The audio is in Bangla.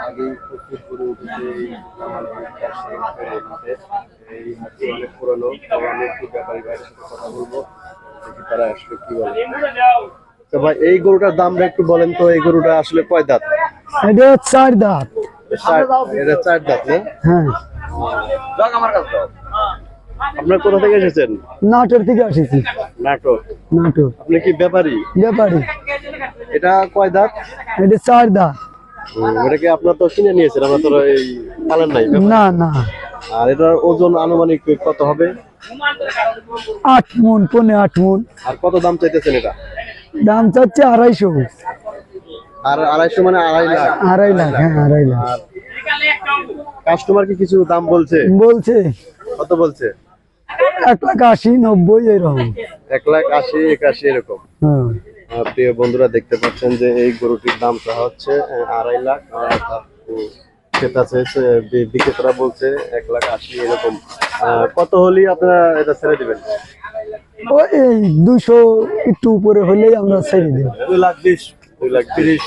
আগেই উঠেছে এই জামালপুর পাশে ফেরিতে। এই হাটটি অনেক পুরনো আমি একটু ব্যাপারী ভাইয়ের সাথে কথা বলব দেখি তারা আসলে কি বলে তো ভাই এই গরুটার দামটা একটু বলেন তো এই গরুটা আসলে কয় দাঁত? এটা চার দাঁত। চার- এটা চার দাঁত না? হ্যাঁ। আপনার কোথা থেকে এসেছেন? নাটোর থেকে আসেছি। নাটোর। নাটোর। আপনি কি ব্যাপারী? ব্যাপারী। এটা কয় দাঁত এটা চার দাঁত হুম, এটা কি আপনার তো কিনে নিয়েছেন? আপনার তো এই পালেন নাই না না। আর এটার ওজন আনুমানিক কত হবে? আট মন পনে আট মন। আর কত দাম চাইতেছেন এটা? দাম চাচ্ছে আড়াইশো। আর আড়াইশো মানে আড়াই লাখ। আড়াই লাখ হ্যাঁ আড়াই লাখ। কাস্টমার কি কিছু দাম বলছে? বলছে। কত বলছে? এক লাখ আশি নব্বই এরকম। এক লাখ আশি একাশি এরকম। হ্যাঁ। প্রিয় বন্ধুরা দেখতে পাচ্ছেন যে এই গরুটির দাম চাওয়া হচ্ছে আড়াই লাখ। আর তার, ক্রেতা চেয়েছে বিক্রেতারা বলছে এক লাখ আশি এরকম। কত হলেই আপনারা এটা ছেড়ে দিবেন? ওই দুশো একটু উপরে হলেই আমরা ছেড়ে দেব দুই লাখ বিশ। দুই লাখ তিরিশ।